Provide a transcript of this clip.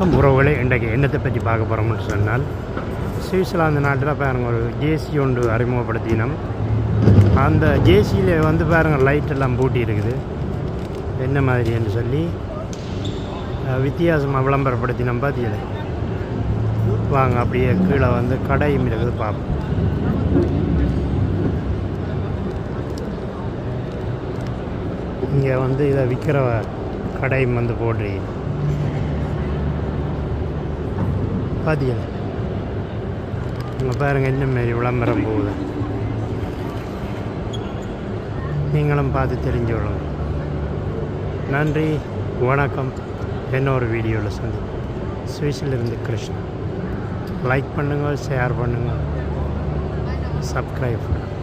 வணக்கம். உறவுகளே இன்றைக்கு என்னத்தை பற்றி பார்க்க போகிறோம்னு சொன்னால் சுவிட்சர்லாந்து நாட்டில் பாருங்க ஒரு ஜேசி ஒன்று அறிமுகப்படுத்தினோம். அந்த ஜேசியில் வந்து பாருங்க லைட் எல்லாம் பூட்டி இருக்குது. என்ன மாதிரின்னு சொல்லி வித்தியாசமாக விளம்பரப்படுத்தினோம் பார்த்தீங்களே வாங்க அப்படியே கீழே வந்து கடையும் இருக்குது பார்ப்போம். இங்கே வந்து இதை விற்கிற கடையும் வந்து போடுறீங்க பார்த்தீங்களா இங்கே பாருங்கள் என்ன மாரி விளம்பரம் போகுது நீங்களும் பார்த்து தெரிஞ்சு கொள்ளுங்க நன்றி வணக்கம் இன்னொரு வீடியோவில் சந்திப்போம் சுவிஸிலிருந்து கிருஷ்ணா லைக் பண்ணுங்கள் ஷேர் பண்ணுங்கள் சப்ஸ்கிரைப் பண்ணுங்கள்